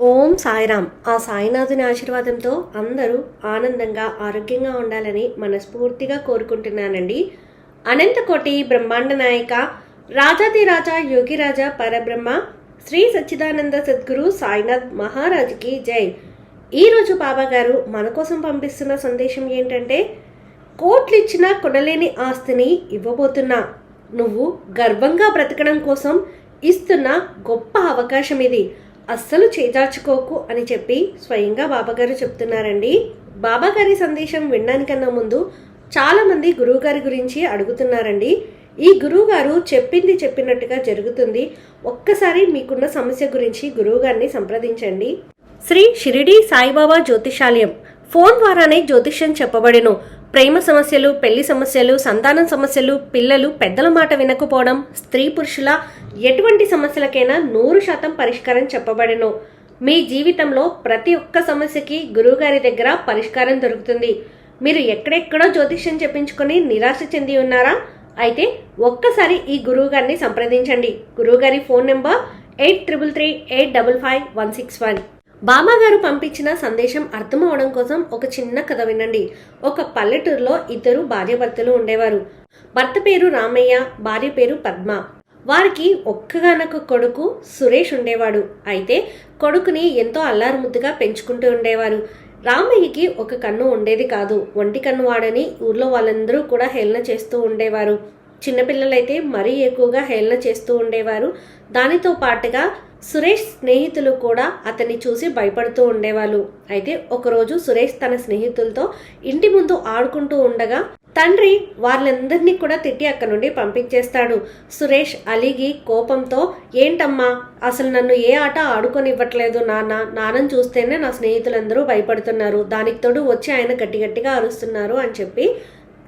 ఓం సాయిరామ్. ఆ సాయినాథుని ఆశీర్వాదంతో అందరూ ఆనందంగా ఆరోగ్యంగా ఉండాలని మనస్ఫూర్తిగా కోరుకుంటున్నానండి. అనంతకోటి బ్రహ్మాండ నాయక రాజాదిరాజా యోగిరాజా పరబ్రహ్మ శ్రీ సచ్చిదానంద సద్గురు సాయినాథ్ మహారాజుకి జై. ఈరోజు బాబా గారు మన కోసం పంపిస్తున్న సందేశం ఏంటంటే కోట్లిచ్చిన కొనలేని ఆస్తిని ఇవ్వబోతున్నా నువ్వు గర్వంగా బ్రతకడం కోసం ఇస్తున్న గొప్ప అవకాశం ఇది. అస్సలు చేజార్చుకోకు అని చెప్పి స్వయంగా బాబాగారు చెప్తున్నారండి. బాబాగారి సందేశం వినడానికన్నా ముందు చాలామంది గురువుగారి గురించి అడుగుతున్నారండి. ఈ గురువుగారు చెప్పింది చెప్పినట్టుగా జరుగుతుంది. ఒక్కసారి మీకున్న సమస్య గురించి గురువుగారిని సంప్రదించండి. శ్రీ షిరిడి సాయిబాబా జ్యోతిషాలయం ఫోన్ ద్వారానే జ్యోతిష్యం చెప్పబడెను. ప్రేమ సమస్యలు పెళ్ళి సమస్యలు సంతానం సమస్యలు పిల్లలు పెద్దల మాట వినకపోవడం స్త్రీ పురుషుల ఎటువంటి సమస్యలకైనా నూరు శాతం పరిష్కారం చెప్పబడెను. మీ జీవితంలో ప్రతి ఒక్క సమస్యకి గురువుగారి దగ్గర పరిష్కారం దొరుకుతుంది. మీరు ఎక్కడెక్కడో జ్యోతిష్యం చెప్పించుకొని నిరాశ చెంది ఉన్నారా? అయితే ఒక్కసారి ఈ గురువు గారిని సంప్రదించండి. గురువుగారి phone number eight triple three eight double five one six one. బామాగారు పంపించిన సందేశం అర్థం అవడం కోసం ఒక చిన్న కథ వినండి. ఒక పల్లెటూరులో ఇద్దరు భార్యాభర్తలు ఉండేవారు. భర్త పేరు రామయ్య భార్య పేరు పద్మ. వారికి ఒక్కగానొక కొడుకు సురేష్ ఉండేవాడు. అయితే కొడుకుని ఎంతో అల్లారుముద్దుగా పెంచుకుంటూ ఉండేవారు. రామయ్యకి ఒక కన్ను ఉండేది కాదు. ఒంటి కన్ను వాడని ఊర్లో వాళ్ళందరూ కూడా హేళన చేస్తూ ఉండేవారు. చిన్నపిల్లలైతే మరీ ఎక్కువగా హేళన చేస్తూ ఉండేవారు. దానితో పాటుగా సురేష్ స్నేహితులు కూడా అతన్ని చూసి భయపడుతూ ఉండేవాళ్ళు. అయితే ఒకరోజు సురేష్ తన స్నేహితులతో ఇంటి ముందు ఆడుకుంటూ ఉండగా తండ్రి వాళ్ళందరినీ కూడా తిట్టి అక్కడి నుండి పంపించేస్తాడు. సురేష్ అలిగి కోపంతో ఏంటమ్మా అసలు నన్ను ఏ ఆట ఆడుకొనివ్వట్లేదు నాన్న. నాన్నని చూస్తేనే నా స్నేహితులందరూ భయపడుతున్నారు. దానికి తోడు వచ్చి ఆయన గట్టి గట్టిగా అరుస్తున్నారు అని చెప్పి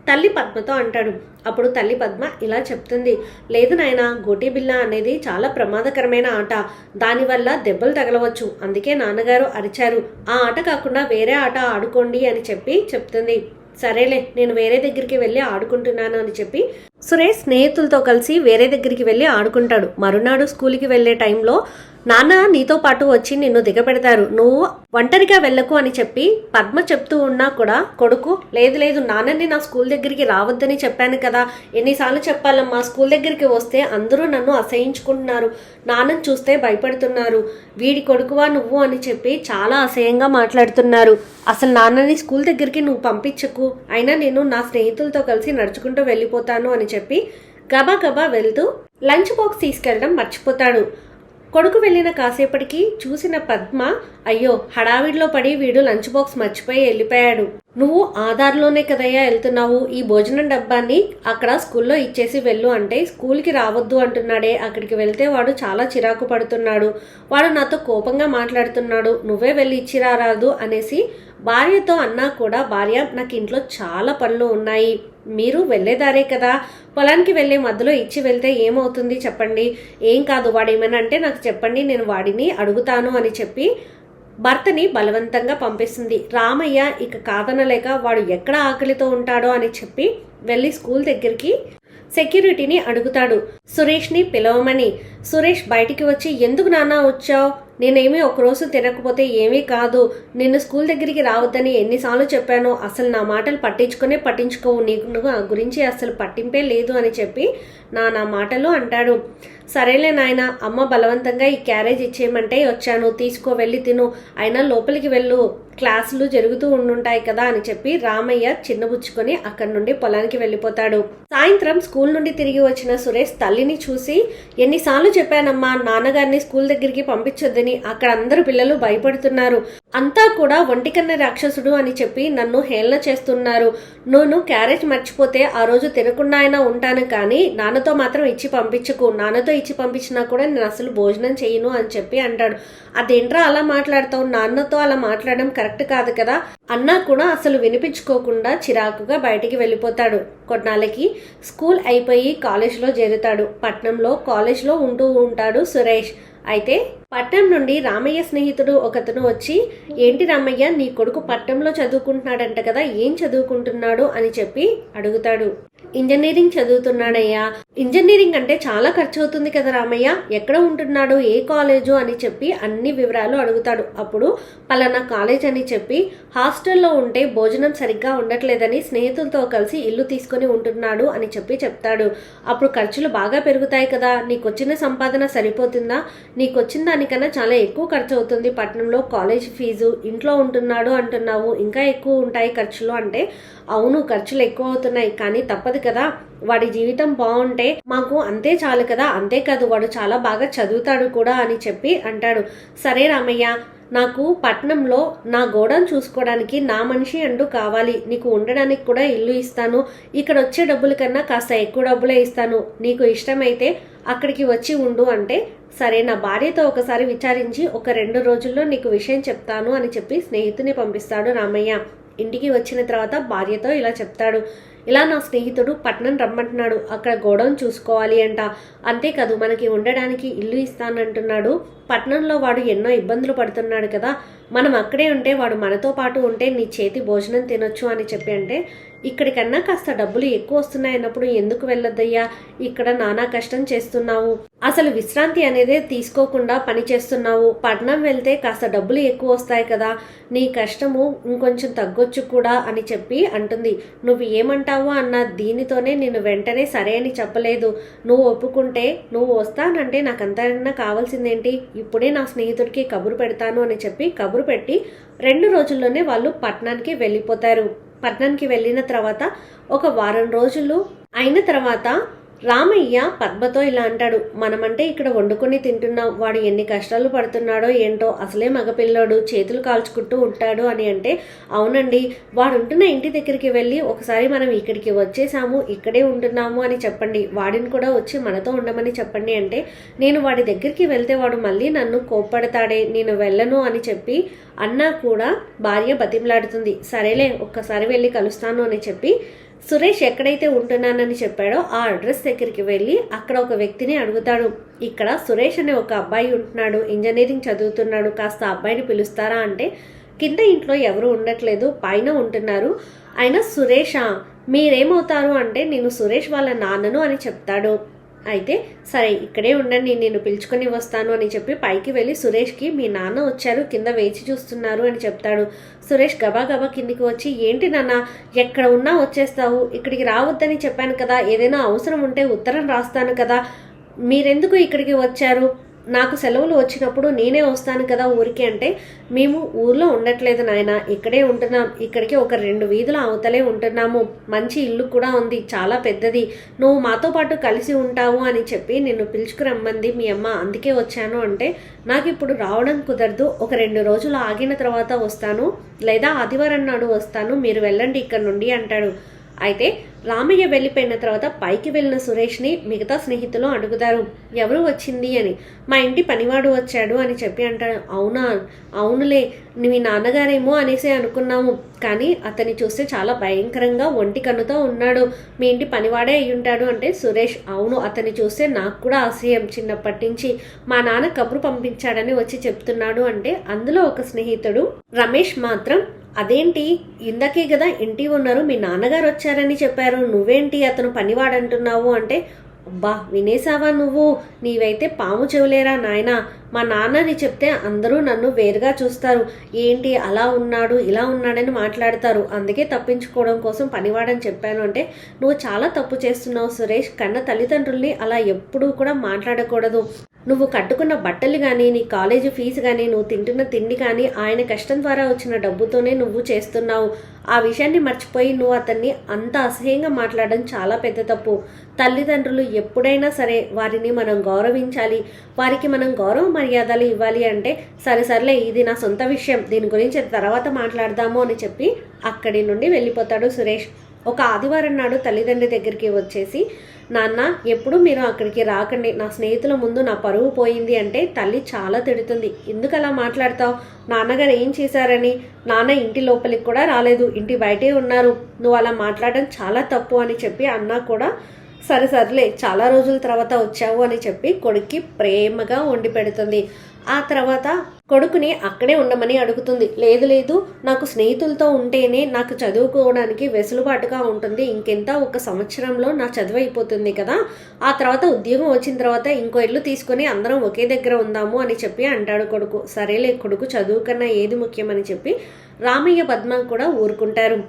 తల్లి పద్మతో అంటాడు. అప్పుడు తల్లి పద్మ ఇలా చెప్తుంది. లేదు నాయన గోటీ బిల్ల అనేది చాలా ప్రమాదకరమైన ఆట. దానివల్ల దెబ్బలు తగలవచ్చు. అందుకే నాన్నగారు అరిచారు. ఆ ఆట కాకుండా వేరే ఆట ఆడుకోండి అని చెప్పి చెప్తుంది. సరేలే నేను వేరే దగ్గరికి వెళ్ళి ఆడుకుంటున్నాను అని చెప్పి సురేష్ స్నేహితులతో కలిసి వేరే దగ్గరికి వెళ్ళి ఆడుకుంటాడు. మరునాడు స్కూల్కి వెళ్ళే టైంలో నాన్న నీతో పాటు వచ్చి నిన్ను దిగబెడతారు. నువ్వు ఒంటరిగా వెళ్ళకు అని చెప్పి పద్మ చెప్తూ ఉన్నా కూడా కొడుకు లేదు లేదు నాన్నని నా స్కూల్ దగ్గరికి రావద్దని చెప్పాను కదా. ఎన్నిసార్లు చెప్పాలమ్మా స్కూల్ దగ్గరికి వస్తే అందరూ నన్ను అసహించుకుంటున్నారు. నాన్నని చూస్తే భయపడుతున్నారు. వీడి కొడుకువా నువ్వు? అని చెప్పి చాలా అసహ్యంగా మాట్లాడుతున్నారు. అసలు నాన్నని స్కూల్ దగ్గరికి నువ్వు పంపించకు. అయినా నేను నా స్నేహితులతో కలిసి నడుచుకుంటూ వెళ్ళిపోతాను అని చెప్పి గబా గబా వెళ్తూ లంచ్ బాక్స్ తీసుకెళ్ళడం మర్చిపోతాడు. కొడుకు వెళ్ళిన కాసేపటికి చూసిన పద్మ అయ్యో హడావిడిలో పడి వీడు లంచ్ బాక్స్ మర్చిపోయి వెళ్ళిపోయాడు. నువ్వు ఆధార్లోనే కదయ్యా వెళ్తున్నావు. ఈ భోజనం డబ్బాన్ని అక్కడ స్కూల్లో ఇచ్చేసి వెళ్ళు అంటే స్కూల్కి రావద్దు అంటున్నాడే. అక్కడికి వెళ్తే వాడు చాలా చిరాకు పడుతున్నాడు. వాడు నాతో కోపంగా మాట్లాడుతున్నాడు. నువ్వే వెళ్ళి ఇచ్చిరారాదు అనేసి భార్యతో అన్నా కూడా భార్య నాకు ఇంట్లో చాలా పనులు ఉన్నాయి. మీరు వెళ్ళేదారే కదా. పొలానికి వెళ్ళే మధ్యలో ఇచ్చి వెళ్తే ఏమవుతుంది చెప్పండి. ఏం కాదు వాడు ఏమైనా అంటే నాకు చెప్పండి నేను వాడిని అడుగుతాను అని చెప్పి భర్తని బలవంతంగా పంపిస్తుంది రామయ్య ఇక కాదనలేక వాడు ఎక్కడ ఆకలితో ఉంటాడో అని చెప్పి వెళ్ళి స్కూల్ దగ్గరికి సెక్యూరిటీని అడుగుతాడు. సురేష్ని పిలవమని. సురేష్ బయటికి వచ్చి ఎందుకు నాన్న వచ్చావు? నేనేమీ ఒకరోజు తినకపోతే ఏమీ కాదు. నిన్ను స్కూల్ దగ్గరికి రావద్దని ఎన్నిసార్లు చెప్పానో అసలు నా మాటలు పట్టించుకునే పట్టించుకోవు. నీకు ఆ గురించి అసలు పట్టింపే లేదు అని చెప్పి నా నా మాటలు అంటాడు. సరేలే నాయన అమ్మ బలవంతంగా ఈ క్యారేజ్ ఇచ్చేయమంటే వచ్చాను. తీసుకో వెళ్ళి తిను. అయినా లోపలికి వెళ్ళు. క్లాసులు జరుగుతూ ఉండుంటాయి కదా అని చెప్పి రామయ్య చిన్నబుచ్చుకొని అక్కడి నుండి పొలానికి వెళ్ళిపోతాడు. సాయంత్రం స్కూల్ నుండి తిరిగి వచ్చిన సురేష్ తల్లిని చూసి ఎన్నిసార్లు చెప్పానమ్మా నాన్నగారిని స్కూల్ దగ్గరికి పంపించొద్దని. అక్కడ అందరు పిల్లలు భయపడుతున్నారు. అంతా కూడా ఒంటికన్న రాక్షసుడు అని చెప్పి నన్ను హేళన చేస్తున్నారు. నువ్వు క్యారేజ్ మర్చిపోతే ఆ రోజు తినకుండా అయినా ఉంటాను కానీ నాన్నతో మాత్రం ఇచ్చి పంపించకు. నాన్నతో ఇచ్చి పంపించినా కూడా నేను అసలు భోజనం చేయను అని చెప్పి అంటాడు. అదేంట్రా అలా మాట్లాడతావు? నాన్నతో అలా మాట్లాడడం కరెక్ట్ కాదు కదా? అన్నా కూడా అసలు వినిపించుకోకుండా చిరాకుగా బయటికి వెళ్ళిపోతాడు. కొన్నాళ్ళకి స్కూల్ అయిపోయి కాలేజ్లో చేరుతాడు. పట్నంలో కాలేజ్లో ఉంటూ ఉంటాడు సురేష్. అయితే పట్నం నుండి రామయ్య స్నేహితుడు ఒకతను వచ్చి ఏంటి రామయ్య నీ కొడుకు పట్నంలో చదువుకుంటున్నాడంట కదా ఏం చదువుకుంటున్నాడు? అని చెప్పి అడుగుతాడు. ఇంజనీరింగ్ చదువుతున్నాడయ్యా. ఇంజనీరింగ్ అంటే చాలా ఖర్చు అవుతుంది కదా రామయ్య ఎక్కడ ఉంటున్నాడు ఏ కాలేజు? అని చెప్పి అన్ని వివరాలు అడుగుతాడు. అప్పుడు పలానా కాలేజ్ అని చెప్పి హాస్టల్లో ఉంటే భోజనం సరిగ్గా ఉండట్లేదని స్నేహితులతో కలిసి ఇల్లు తీసుకొని ఉంటున్నాడు అని చెప్పి చెప్తాడు. అప్పుడు ఖర్చులు బాగా పెరుగుతాయి కదా నీకు వచ్చిన సంపాదన సరిపోతుందా? నీకు వచ్చిన దానికన్నా చాలా ఎక్కువ ఖర్చు అవుతుంది. పట్టణంలో కాలేజ్ ఫీజు ఇంట్లో ఉంటున్నాడు అంటున్నావు ఇంకా ఎక్కువ ఉంటాయి ఖర్చులు అంటే అవును ఖర్చులు ఎక్కువ అవుతున్నాయి కానీ తప్పదు కదా. వాడి జీవితం బాగుంటే మాకు అంతే చాలు కదా. అంతే కాదు వాడు చాలా బాగా చదువుతాడు కూడా అని చెప్పి అంటాడు. సరే రామయ్య నాకు పట్నంలో నా గోడను చూసుకోవడానికి నా మనిషి అంటూ కావాలి. నీకు ఉండడానికి కూడా ఇల్లు ఇస్తాను. ఇక్కడ వచ్చే డబ్బుల కన్నా కాస్త ఎక్కువ డబ్బులే ఇస్తాను. నీకు ఇష్టమైతే అక్కడికి వచ్చి ఉండు అంటే సరే నా భార్యతో ఒకసారి విచారించి ఒక రెండు రోజుల్లో నీకు విషయం చెప్తాను అని చెప్పి స్నేహితుని పంపిస్తాడు రామయ్య. ఇంటికి వచ్చిన తర్వాత భార్యతో ఇలా చెప్తాడు. ఇలా నా స్నేహితుడు పట్నం రమ్మంటున్నాడు. అక్కడ గోడౌన్ చూసుకోవాలి అంట. అంతేకాదు మనకి ఉండడానికి ఇల్లు ఇస్తానంటున్నాడు. పట్నంలో వాడు ఎన్నో ఇబ్బందులు పడుతున్నాడు కదా. మనం అక్కడే ఉంటే వాడు మనతో పాటు ఉంటే నీ చేతి భోజనం తినొచ్చు అని చెప్పి అంటే ఇక్కడికన్నా కాస్త డబ్బులు ఎక్కువ వస్తున్నాయన్నప్పుడు ఎందుకు వెళ్ళొద్దయ్యా? ఇక్కడ నానా కష్టం చేస్తున్నావు. అసలు విశ్రాంతి అనేది తీసుకోకుండా పని చేస్తున్నావు. పట్నం వెళ్తే కాస్త డబ్బులు ఎక్కువ వస్తాయి కదా. నీ కష్టము ఇంకొంచెం తగ్గొచ్చు కూడా అని చెప్పి అంటుంది. నువ్వు ఏమంటావు అన్న దీనితోనే నేను వెంటనే సరే అని చెప్పలేదు. నువ్వు ఒప్పుకుంటే నువ్వు వస్తానంటే నాకు అంతైనా కావాల్సిందేంటి? ఇప్పుడే నా స్నేహితుడికి కబురు పెడతాను అని చెప్పి కబురు పెట్టి రెండు రోజుల్లోనే వాళ్ళు పట్నానికి వెళ్ళిపోతారు. పట్నానికి వెళ్ళిన తర్వాత ఒక వారం రోజులు అయిన తర్వాత రామయ్య పద్మతో ఇలా అంటాడు మనమంటే ఇక్కడ వండుకొని తింటున్నాం. వాడు ఎన్ని కష్టాలు పడుతున్నాడో ఏంటో అసలే మగపిల్లోడు. చేతులు కాల్చుకుంటూ ఉంటాడు అని అంటే అవునండి వాడు ఉంటున్న ఇంటి దగ్గరికి వెళ్ళి ఒకసారి మనం ఇక్కడికి వచ్చేసాము ఇక్కడే ఉంటున్నాము అని చెప్పండి. వాడిని కూడా వచ్చి మనతో ఉండమని చెప్పండి అంటే నేను వాడి దగ్గరికి వెళ్తే వాడు మళ్ళీ నన్ను కోప్పడతాడే. నేను వెళ్ళను అని చెప్పి అన్నా కూడా భార్య బతిమలాడుతుంది. సరేలే ఒక్కసారి వెళ్ళి కలుస్తాను అని చెప్పి సురేష్ ఎక్కడైతే ఉంటున్నానని చెప్పాడో ఆ అడ్రస్ దగ్గరికి వెళ్ళి అక్కడ ఒక వ్యక్తిని అడుగుతాడు. ఇక్కడ సురేష్ అనే ఒక అబ్బాయి ఉంటున్నాడు. ఇంజనీరింగ్ చదువుతున్నాడు. కాస్త అబ్బాయిని పిలుస్తారా అంటే కింద ఇంట్లో ఎవరు ఉండట్లేదు. పైన ఉంటున్నారు. ఆయన సురేషా మీరేమవుతారు అంటే నేను సురేష్ వాళ్ళ నాన్నను అని చెప్తాడు. అయితే సరే ఇక్కడే ఉండండి నేను పిలుచుకొని వస్తాను అని చెప్పి పైకి వెళ్ళి సురేష్కి మీ నాన్న వచ్చారు కింద వేచి చూస్తున్నారు అని చెప్తాడు. సురేష్ గబా గబా కిందికి వచ్చి ఏంటి నాన్న ఎక్కడ ఉన్నా వచ్చేస్తావు ఇక్కడికి రావద్దని చెప్పాను కదా ఏదైనా అవసరం ఉంటే ఉత్తరం రాస్తాను కదా మీరెందుకు ఇక్కడికి వచ్చారు? నాకు సెలవులు వచ్చినప్పుడు నేనే వస్తాను కదా ఊరికి అంటే మేము ఊర్లో ఉండట్లేదు నాయన. ఇక్కడే ఉంటున్నాం. ఇక్కడికి ఒక రెండు వీధుల అవతలే ఉంటున్నాము. మంచి ఇల్లు కూడా ఉంది. చాలా పెద్దది. నువ్వు మాతో పాటు కలిసి ఉంటావు అని చెప్పి నిన్ను పిలుచుకురమ్మంది మీ అమ్మ. అందుకే వచ్చాను అంటే నాకు ఇప్పుడు రావడం కుదరదు. ఒక రెండు రోజులు ఆగిన తర్వాత వస్తాను. లేదా ఆదివారం నాడు వస్తాను. మీరు వెళ్ళండి ఇక్కడ నుండి అంటాడు. అయితే రామయ్య వెళ్ళిపోయిన తర్వాత పైకి వెళ్ళిన సురేష్ని మిగతా స్నేహితులు అడుగుతారు ఎవరు వచ్చింది? అని. మా ఇంటి పనివాడు వచ్చాడు అని చెప్పి అంటాడు. అవునా? అవునులే. మీ నాన్నగారేమో అనేసి అనుకున్నాము. కానీ అతన్ని చూస్తే చాలా భయంకరంగా ఒంటి కన్నుతో ఉన్నాడు. మీ ఇంటి పనివాడే అయ్యుంటాడు అంటే సురేష్. అవును అతన్ని చూస్తే నాకు కూడా అసహ్యం చిన్నప్పటి నుంచి మా నాన్న కబురు పంపించాడని వచ్చి చెప్తున్నాడు అంటే అందులో ఒక స్నేహితుడు రమేష్ మాత్రం అదేంటి? ఇందాకే కదా ఇంటి ఉన్నారు మీ నాన్నగారు వచ్చారని చెప్పారు. నువ్వేంటి అతను పనివాడంటున్నావు అంటే అబ్బా వినేసావా నువ్వు? నీవైతే పాము చెవులేరా నాయనా? మా నాన్నని చెప్తే అందరూ నన్ను వేరుగా చూస్తారు. ఏంటి? అలా ఉన్నాడు ఇలా ఉన్నాడని మాట్లాడతారు. అందుకే తప్పించుకోవడం కోసం పనివాడని చెప్పాను అంటే నువ్వు చాలా తప్పు చేస్తున్నావు సురేష్. కన్న తల్లిదండ్రుల్ని అలా ఎప్పుడూ కూడా మాట్లాడకూడదు. నువ్వు కట్టుకున్న బట్టలు కానీ నీ కాలేజీ ఫీజు కానీ నువ్వు తింటున్న తిండి కానీ ఆయన కష్టం ద్వారా వచ్చిన డబ్బుతోనే నువ్వు చేస్తున్నావు. ఆ విషయాన్ని మర్చిపోయి నువ్వు అతన్ని అంత అసహ్యంగా మాట్లాడడం చాలా పెద్ద తప్పు. తల్లిదండ్రులు ఎప్పుడైనా సరే వారిని మనం గౌరవించాలి. వారికి మనం గౌరవం మర్యాదలు ఇవ్వాలి అంటే సరే సర్లే ఇది నా సొంత విషయం దీని గురించి తర్వాత మాట్లాడదాము అని చెప్పి అక్కడి నుండి వెళ్ళిపోతాడు సురేష్. ఒక ఆదివారం నాడు తల్లిదండ్రి దగ్గరికి వచ్చేసి నాన్న ఎప్పుడు మీరు అక్కడికి రాకండి. నా స్నేహితుల ముందు నా పరువు పోయింది అంటే తల్లి చాలా తిడుతుంది. ఎందుకు అలా మాట్లాడతావు? నాన్నగారు ఏం చేశారని? నాన్న ఇంటి లోపలికి కూడా రాలేదు. ఇంటి బయటే ఉన్నారు. నువ్వు అలా మాట్లాడడం చాలా తప్పు అని చెప్పి అన్నా కూడా సరే సర్లే చాలా రోజుల తర్వాత వచ్చావు అని చెప్పి కొడుక్కి ప్రేమగా వండి పెడుతుంది. ఆ తర్వాత కొడుకుని అక్కడే ఉండమని అడుగుతుంది. లేదు లేదు నాకు స్నేహితులతో ఉంటేనే నాకు చదువుకోవడానికి వెసులుబాటుగా ఉంటుంది. ఇంకెంత ఒక సంవత్సరంలో నా చదువు అయిపోతుంది కదా. ఆ తర్వాత ఉద్యోగం వచ్చిన తర్వాత ఇంకో ఇల్లు తీసుకొని అందరం ఒకే దగ్గర ఉందాము అని చెప్పి అంటాడు కొడుకు. సరేలే కొడుకు చదువు కన్నా ఏది ముఖ్యమని చెప్పి రామయ్య పద్మ కూడా ఊరుకుంటారు.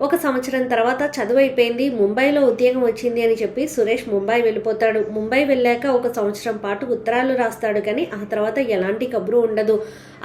ఒక సంవత్సరం తర్వాత చదువు అయిపోయింది ముంబైలో ఉద్యోగం వచ్చింది అని చెప్పి సురేష్ ముంబై వెళ్ళిపోతాడు. ముంబై వెళ్ళాక ఒక సంవత్సరం పాటు ఉత్తరాలు రాస్తాడు కానీ ఆ తర్వాత ఎలాంటి కబురు ఉండదు.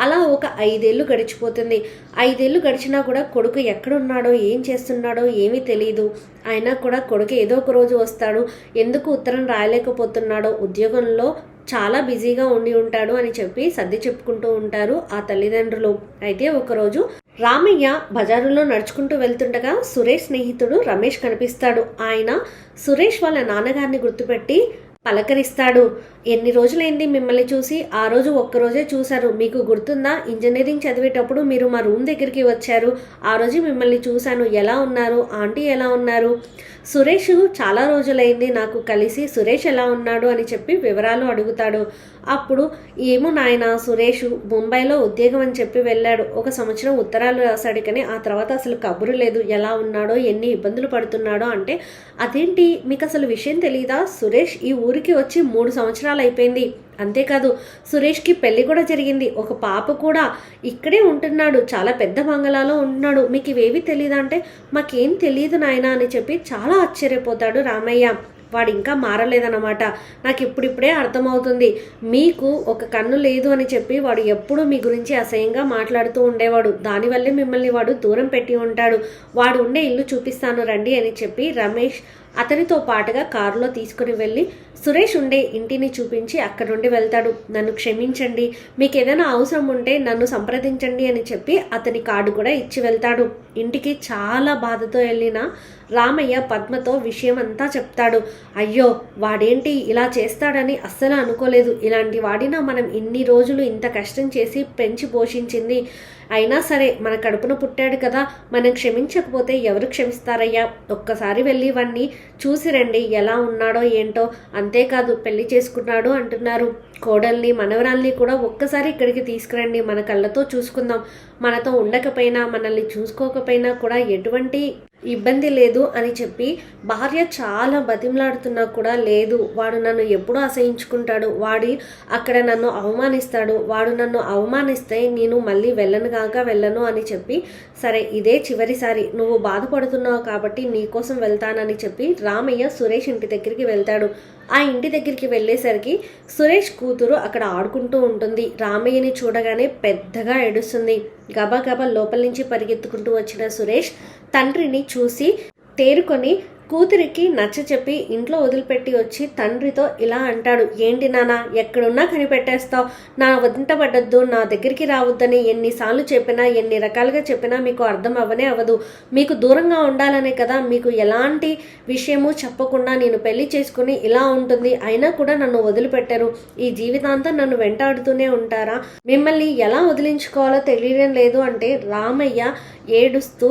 అలా ఒక ఐదేళ్ళు గడిచిపోతుంది. ఐదేళ్ళు గడిచినా కూడా కొడుకు ఎక్కడున్నాడో ఏం చేస్తున్నాడో ఏమీ తెలియదు అయినా కూడా కొడుకు ఏదో ఒక రోజు వస్తాడు. ఎందుకు ఉత్తరం రాయలేకపోతున్నాడో ఉద్యోగంలో చాలా బిజీగా ఉండి ఉంటాడు అని చెప్పి సర్ది చెప్పుకుంటూ ఉంటారు ఆ తల్లిదండ్రులు. అయితే ఒకరోజు రామయ్య బజారులో నడుచుకుంటూ వెళ్తుండగా సురేష్ స్నేహితుడు రమేష్ కనిపిస్తాడు. ఆయన సురేష్ వాళ్ళ నాన్నగారిని గుర్తుపెట్టి పలకరిస్తాడు. ఎన్ని రోజులైంది మిమ్మల్ని చూసి? ఆ రోజు ఒక్కరోజే చూశారు. మీకు గుర్తుందా? ఇంజనీరింగ్ చదివేటప్పుడు మీరు మా రూమ్ దగ్గరికి వచ్చారు. ఆ రోజు మిమ్మల్ని చూశాను. ఎలా ఉన్నారు? ఆంటీ ఎలా ఉన్నారు? సురేష్ చాలా రోజులైంది నాకు కలిసి సురేష్ ఎలా ఉన్నాడు అని చెప్పి వివరాలు అడుగుతాడు. అప్పుడు ఏమో నాయన సురేష్ ముంబైలో ఉద్యోగం అని చెప్పి వెళ్ళాడు. ఒక సంవత్సరం ఉత్తరాలు రాశాడు కానీ ఆ తర్వాత అసలు కబురు లేదు. ఎలా ఉన్నాడో ఎన్ని ఇబ్బందులు పడుతున్నాడో అంటే అదేంటి? మీకు అసలు విషయం తెలియదా సురేష్ ఈ ఊరికి వచ్చి మూడు సంవత్సరాలు అయిపోయింది. అంతేకాదు సురేష్కి పెళ్ళి కూడా జరిగింది. ఒక పాప కూడా ఇక్కడే ఉంటున్నాడు. చాలా పెద్ద మంగళాలో ఉంటున్నాడు. మీకు ఇవేవి తెలియదా అంటే మాకేం తెలియదు నాయన అని చెప్పి చాలా ఆశ్చర్యపోతాడు రామయ్య. వాడు ఇంకా మారలేదన్నమాట. నాకు ఇప్పుడిప్పుడే అర్థమవుతుంది. మీకు ఒక కన్ను లేదు అని చెప్పి వాడు ఎప్పుడూ మీ గురించి అసహ్యంగా మాట్లాడుతూ ఉండేవాడు. దానివల్లే మిమ్మల్ని వాడు దూరం పెట్టి ఉంటాడు. వాడు ఉండే ఇల్లు చూపిస్తాను రండి అని చెప్పి రమేష్ అతనితో పాటుగా కారులో తీసుకుని వెళ్ళి సురేష్ ఉండే ఇంటిని చూపించి అక్కడ నుండి వెళ్తాడు. నన్ను క్షమించండి. మీకు ఏదైనా అవసరం ఉంటే నన్ను సంప్రదించండి అని చెప్పి అతని కార్డు కూడా ఇచ్చి వెళ్తాడు. ఇంటికి చాలా బాధతో వెళ్ళిన రామయ్య పద్మతో విషయం అంతా చెప్తాడు. అయ్యో వాడేంటి ఇలా చేస్తాడని అస్సలు అనుకోలేదు. ఇలాంటి వాడిన మనం ఇన్ని రోజులు ఇంత కష్టం చేసి పెంచి పోషించింది. అయినా సరే మన కడుపున పుట్టాడు కదా. మనం క్షమించకపోతే ఎవరు క్షమిస్తారయ్యా? ఒక్కసారి వెళ్ళి వాడిని చూసి రండి ఎలా ఉన్నాడో ఏంటో. అంతేకాదు పెళ్ళి చేసుకున్నాడు అంటున్నారు. కోడల్ని మనవరాల్ని కూడా ఒక్కసారి ఇక్కడికి తీసుకురండి. మన కళ్ళతో చూసుకుందాం. మనతో ఉండకపోయినా మనల్ని చూసుకోకపోయినా కూడా ఎటువంటి ఇబ్బంది లేదు అని చెప్పి భార్య చాలా బతిమలాడుతున్నా కూడా లేదు. వాడు నన్ను ఎప్పుడూ అసహించుకుంటాడు. వాడి అక్కడ నన్ను అవమానిస్తాడు. వాడు నన్ను అవమానిస్తే నేను మళ్ళీ వెళ్ళను కాక వెళ్ళను అని చెప్పి సరే ఇదే చివరిసారి. నువ్వు బాధపడుతున్నావు కాబట్టి నీకోసం వెళ్తానని చెప్పి రామయ్య సురేష్ ఇంటి దగ్గరికి వెళ్తాడు. ఆ ఇంటి దగ్గరికి వెళ్ళేసరికి సురేష్ కూతురు అక్కడ ఆడుకుంటూ ఉంటుంది. రామయ్యని చూడగానే పెద్దగా ఏడుస్తుంది. గబా గబా లోపల నుంచి పరిగెత్తుకుంటూ వచ్చిన సురేష్ తండ్రిని చూసి తేరుకొని కూతురికి నచ్చ చెప్పి ఇంట్లో వదిలిపెట్టి వచ్చి తండ్రితో ఇలా అంటాడు. ఏంటి నాన్న ఎక్కడున్నా కనిపెట్టేస్తావు. నా వదింట పడ్డద్దు నా దగ్గరికి రావద్దని ఎన్నిసార్లు చెప్పినా ఎన్ని రకాలుగా చెప్పినా మీకు అర్థం అవ్వనే అవ్వదు. మీకు దూరంగా ఉండాలనే కదా మీకు ఎలాంటి విషయము చెప్పకుండా నేను పెళ్ళి చేసుకుని ఇలా ఉంటుంది. అయినా కూడా నన్ను వదిలిపెట్టారు. ఈ జీవితాంతం నన్ను వెంటాడుతూనే ఉంటారా? మిమ్మల్ని ఎలా వదిలించుకోవాలో తెలియడం లేదు అంటే రామయ్య ఏడుస్తూ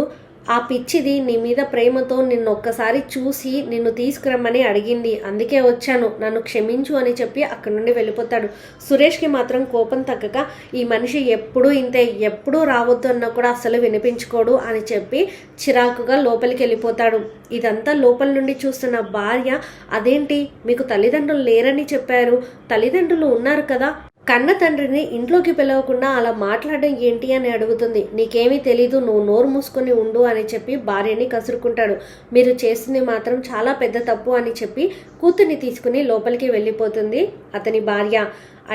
ఆ పిచ్చిది నీ మీద ప్రేమతో నిన్ను ఒక్కసారి చూసి నిన్ను తీసుకురమ్మని అడిగింది. అందుకే వచ్చాను. నన్ను క్షమించు అని చెప్పి అక్కడి నుండి వెళ్ళిపోతాడు. సురేష్కి మాత్రం కోపం తగ్గక ఈ మనిషి ఎప్పుడూ ఇంతే ఎప్పుడూ రావద్దు అన్నా కూడా అసలు వినిపించుకోడు అని చెప్పి చిరాకుగా లోపలికి వెళ్ళిపోతాడు. ఇదంతా లోపల నుండి చూస్తున్న భార్య అదేంటి? మీకు తల్లిదండ్రులు లేరని చెప్పారు. తల్లిదండ్రులు ఉన్నారు కదా? కన్న తండ్రిని ఇంట్లోకి పిలవకుండా అలా మాట్లాడడం ఏంటి అని అడుగుతుంది. నీకేమీ తెలీదు నువ్వు నోరు మూసుకొని ఉండు అని చెప్పి భార్యని కసురుకుంటాడు. మీరు చేసింది మాత్రం చాలా పెద్ద తప్పు అని చెప్పి కూతుర్ని తీసుకుని లోపలికి వెళ్ళిపోతుంది అతని భార్య.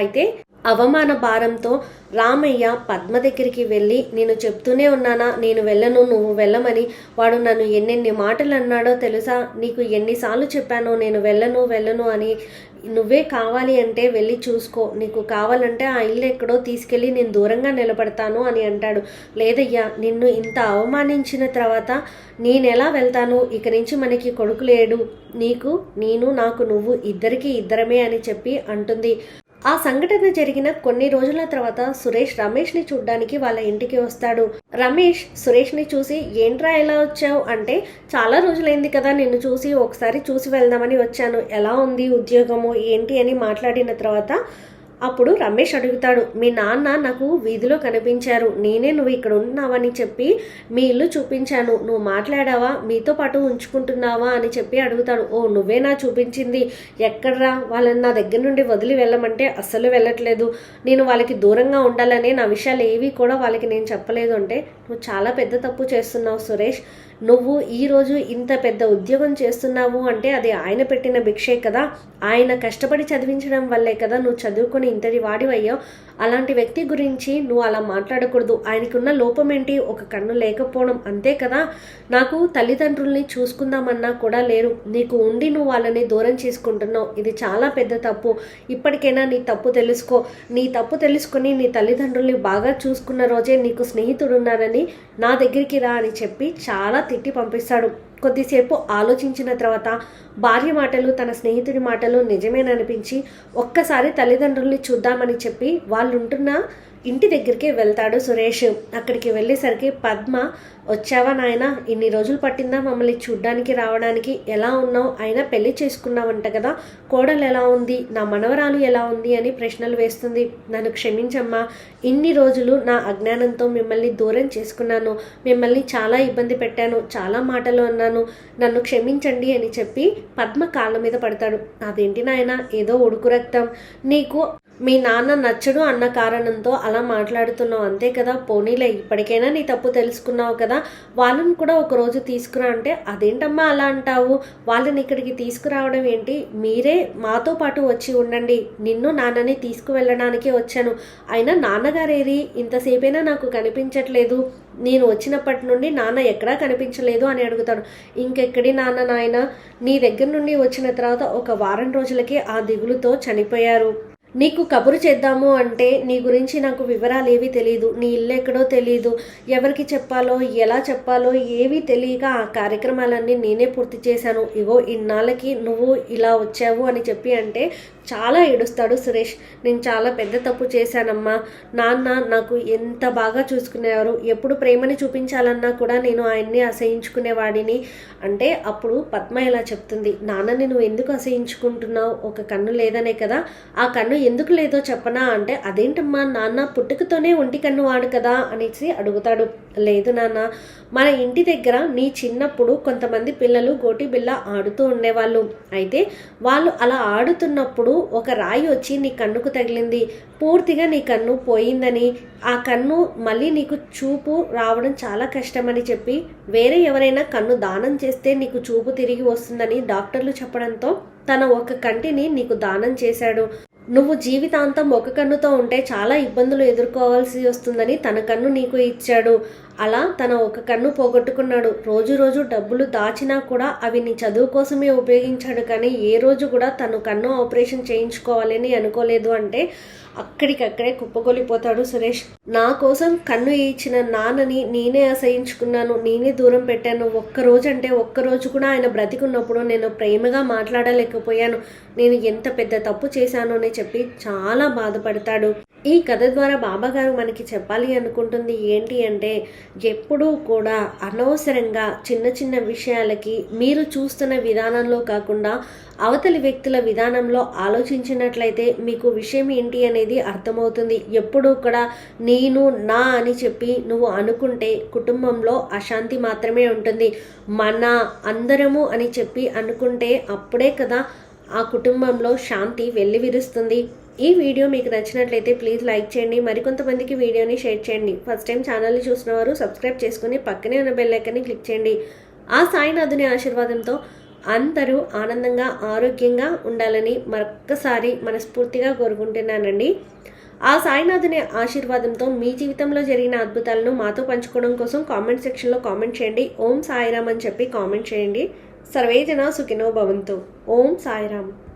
అయితే అవమాన భారంతో రామయ్య పద్మ దగ్గరికి వెళ్ళి నేను చెప్తూనే ఉన్నానా నేను వెళ్ళను నువ్వు వెళ్ళమని. వాడు నన్ను ఎన్నెన్ని మాటలు అన్నాడో తెలుసా? నీకు ఎన్నిసార్లు చెప్పాను నేను వెళ్ళను వెళ్ళను అని. నువ్వే కావాలి అంటే వెళ్ళి చూసుకో. నీకు కావాలంటే ఆ ఇల్లు ఎక్కడో తీసుకెళ్ళి నేను దూరంగా నిలబడతాను అని అంటాడు. లేదయ్యా నిన్ను ఇంత అవమానించిన తర్వాత నేనెలా వెళ్తాను? ఇక నుంచి మనకి కొడుకు లేడు. నీకు నేను నాకు నువ్వు ఇద్దరికి ఇద్దరమే అని చెప్పి అంటుంది. ఆ సంఘటన జరిగిన కొన్ని రోజుల తర్వాత సురేష్ రమేష్ని చూడ్డానికి వాళ్ళ ఇంటికి వస్తాడు. రమేష్ సురేష్ని చూసి ఏంట్రా ఎలా వచ్చావు? అంటే చాలా రోజులైంది కదా నిన్ను చూసి ఒకసారి చూసి వెళ్దామని వచ్చాను. ఎలా ఉంది ఉద్యోగము ఏంటి? అని మాట్లాడిన తర్వాత అప్పుడు రమేష్ అడుగుతాడు మీ నాన్న నాకు వీధిలో కనిపించారు. నేనే నువ్వు ఇక్కడ ఉన్నావని చెప్పి మీ ఇల్లు చూపించాను. నువ్వు మాట్లాడావా? మీతో పాటు ఉంచుకుంటున్నావా? అని చెప్పి అడుగుతాడు. ఓ నువ్వే నా చూపించింది. ఎక్కడ్రా? వాళ్ళని నా దగ్గర నుండి వదిలి వెళ్ళమంటే అస్సలు వెళ్ళట్లేదు. నేను వాళ్ళకి దూరంగా ఉండాలని నా విషయాలు ఏవి కూడా వాళ్ళకి నేను చెప్పలేదు అంటే నువ్వు చాలా పెద్ద తప్పు చేస్తున్నావు సురేష్. నువ్వు ఈరోజు ఇంత పెద్ద ఉద్యోగం చేస్తున్నావు అంటే అది ఆయన పెట్టిన భిక్షే కదా. ఆయన కష్టపడి చదివించడం వల్లే కదా నువ్వు చదువుకొని ఇంతటి వాడివయ్యావు. అలాంటి వ్యక్తి గురించి నువ్వు అలా మాట్లాడకూడదు. ఆయనకున్న లోపం ఏంటి ఒక కన్ను లేకపోవడం అంతే కదా? నాకు తల్లిదండ్రుల్ని చూసుకుందామన్నా కూడా లేరు. నీకు ఉండి నువ్వు వాళ్ళని దూరం చేసుకుంటున్నావు. ఇది చాలా పెద్ద తప్పు. ఇప్పటికైనా నీ తప్పు తెలుసుకో. నీ తప్పు తెలుసుకొని నీ తల్లిదండ్రుల్ని బాగా చూసుకున్న రోజే నీకు స్నేహితుడున్నారని నా దగ్గరికి రా అని చెప్పి చాలా తిట్టి పంపిస్తాడు. కొద్దిసేపు ఆలోచించిన తర్వాత భార్య మాటలు తన స్నేహితుడి మాటలు నిజమేననిపించి ఒక్కసారి తల్లిదండ్రుల్ని చూద్దామని చెప్పి వాళ్ళు ఉంటున్న ఇంటి దగ్గరికి వెళ్తాడు సురేష్. అక్కడికి వెళ్ళేసరికి పద్మ వచ్చావా నాయన? ఇన్ని రోజులు పట్టిందా మమ్మల్ని చూడ్డానికి రావడానికి? ఎలా ఉన్నావు? అయినా పెళ్ళి చేసుకున్నావంట కదా. కోడలు ఎలా ఉంది? నా మనవరాలు ఎలా ఉంది? అని ప్రశ్నలు వేస్తుంది. నన్ను క్షమించమ్మా. ఇన్ని రోజులు నా అజ్ఞానంతో మిమ్మల్ని దూరం చేసుకున్నాను. మిమ్మల్ని చాలా ఇబ్బంది పెట్టాను. చాలా మాటలు అన్నాను. నన్ను క్షమించండి అని చెప్పి పద్మ కాళ్ళ మీద పడతాడు. అదేంటి నాయన? ఏదో ఉడుకు రక్తం. నీకు మీ నాన్న నచ్చడు అన్న కారణంతో అలా మాట్లాడుతున్నావు అంతే కదా? పోనీలే ఇప్పటికైనా నీ తప్పు తెలుసుకున్నావు కదా? వాళ్ళని కూడా ఒక రోజు తీసుకురా అంటే అదేంటమ్మా అలా అంటావు? వాళ్ళని ఇక్కడికి తీసుకురావడం ఏంటి? మీరే మాతో పాటు వచ్చి ఉండండి. నిన్ను నాన్నని తీసుకువెళ్ళడానికి వచ్చాను. అయినా నాన్నగారేది ఇంతసేపైనా నాకు కనిపించట్లేదు. నేను వచ్చినప్పటి నుండి నాన్న ఎక్కడా కనిపించలేదు అని అడుగుతాడు. ఇంకెక్కడి నాన్న నాయన? నీ దగ్గర నుండి వచ్చిన తర్వాత ఒక వారం రోజులకే ఆ దిగులుతో చనిపోయారు. నీకు కబురు చేద్దాము అంటే నీ గురించి నాకు వివరాలు ఏవి తెలియదు నీ ఇల్లు ఎక్కడో తెలియదు ఎవరికి చెప్పాలో ఎలా చెప్పాలో ఏవి తెలియక ఆ కార్యక్రమాలన్నీ నేనే పూర్తి చేశాను. ఇగో ఇన్నాళ్ళకి నువ్వు ఇలా వచ్చావు అని చెప్పి అంటే చాలా ఏడుస్తాడు సురేష్. నేను చాలా పెద్ద తప్పు చేశానమ్మా. నాన్న నాకు ఎంత బాగా చూసుకునేవారు? ఎప్పుడు ప్రేమని చూపించాలన్నా కూడా నేను ఆయన్ని అసహించుకునేవాడిని. అంటే అప్పుడు పద్మ ఇలా చెప్తుంది. నాన్నని నువ్వు ఎందుకు అసహించుకుంటున్నావు? ఒక కన్ను లేదనే కదా? ఆ కన్ను ఎందుకు లేదో చెప్పనా అంటే అదేంటమ్మా నాన్న పుట్టుకతోనే ఒంటి కన్ను వాడు కదా అనేసి అడుగుతాడు. లేదు నాన్న మన ఇంటి దగ్గర నీ చిన్నప్పుడు కొంతమంది పిల్లలు గోటి బిల్ల ఆడుతూ ఉండేవాళ్ళు. అయితే వాళ్ళు అలా ఆడుతున్నప్పుడు ఒక రాయి వచ్చి నీ కన్నుకు తగిలింది. పూర్తిగా నీ కన్ను పోయిందని. ఆ కన్ను మళ్ళీ నీకు చూపు రావడం చాలా కష్టమని చెప్పి వేరే ఎవరైనా కన్ను దానం చేస్తే నీకు చూపు తిరిగి వస్తుందని డాక్టర్లు చెప్పడంతో తన ఒక కంటిని నీకు దానం చేశాడు. నువ్వు జీవితాంతం ఒక కన్నుతో ఉంటే చాలా ఇబ్బందులు ఎదుర్కోవాల్సి వస్తుందని తన కన్ను నీకు ఇచ్చాడు. అలా తన ఒక కన్ను పోగొట్టుకున్నాడు. రోజు రోజు డబ్బులు దాచినా కూడా అవి నీ చదువు కోసమే ఉపయోగించాడు కానీ ఏ రోజు కూడా తను కన్ను ఆపరేషన్ చేయించుకోవాలని అనుకోలేదు అంటే అక్కడికక్కడే కుప్పగొలిపోతాడు సురేష్. నా కోసం కన్ను ఇచ్చిన నాన్నని నేనే అసహించుకున్నాను నేనే దూరం పెట్టాను. ఒక్కరోజు అంటే ఒక్కరోజు కూడా ఆయన బ్రతికున్నప్పుడు నేను ప్రేమగా మాట్లాడలేకపోయాను. నేను ఎంత పెద్ద తప్పు చేశాను అని చెప్పి చాలా బాధపడతాడు. ఈ కథ ద్వారా బాబాగారు మనకి చెప్పాలి అనుకుంటుంది. ఏంటి అంటే ఎప్పుడూ కూడా అనవసరంగా చిన్న చిన్న విషయాలకి మీరు చూస్తున్న విధానంలో కాకుండా అవతలి వ్యక్తుల విధానంలో ఆలోచించినట్లయితే మీకు విషయం ఏంటి అనేది అర్థమవుతుంది. ఎప్పుడూ కూడా నేను నా అని చెప్పి నువ్వు అనుకుంటే కుటుంబంలో అశాంతి మాత్రమే ఉంటుంది. మన అందరము అని చెప్పి అనుకుంటే అప్పుడే కదా ఆ కుటుంబంలో శాంతి వెల్లివిరుస్తుంది. ఈ వీడియో మీకు నచ్చినట్లయితే ప్లీజ్ లైక్ చేయండి. మరికొంతమందికి వీడియోని షేర్ చేయండి. ఫస్ట్ టైం ఛానల్ని చూసిన వారు సబ్స్క్రైబ్ చేసుకుని పక్కనే ఉన్న బెల్ ఐకన్ని క్లిక్ చేయండి. ఆ సాయినాథుని ఆశీర్వాదంతో అందరూ ఆనందంగా ఆరోగ్యంగా ఉండాలని మరొక్కసారి మనస్ఫూర్తిగా కోరుకుంటున్నానండి. ఆ సాయినాథుని ఆశీర్వాదంతో మీ జీవితంలో జరిగిన అద్భుతాలను మాతో పంచుకోవడం కోసం కామెంట్ సెక్షన్లో కామెంట్ చేయండి. ఓం సాయిరామ్ అని చెప్పి కామెంట్ చేయండి. సర్వేజన సుఖినో భవంతు. ఓం సాయిరామ్.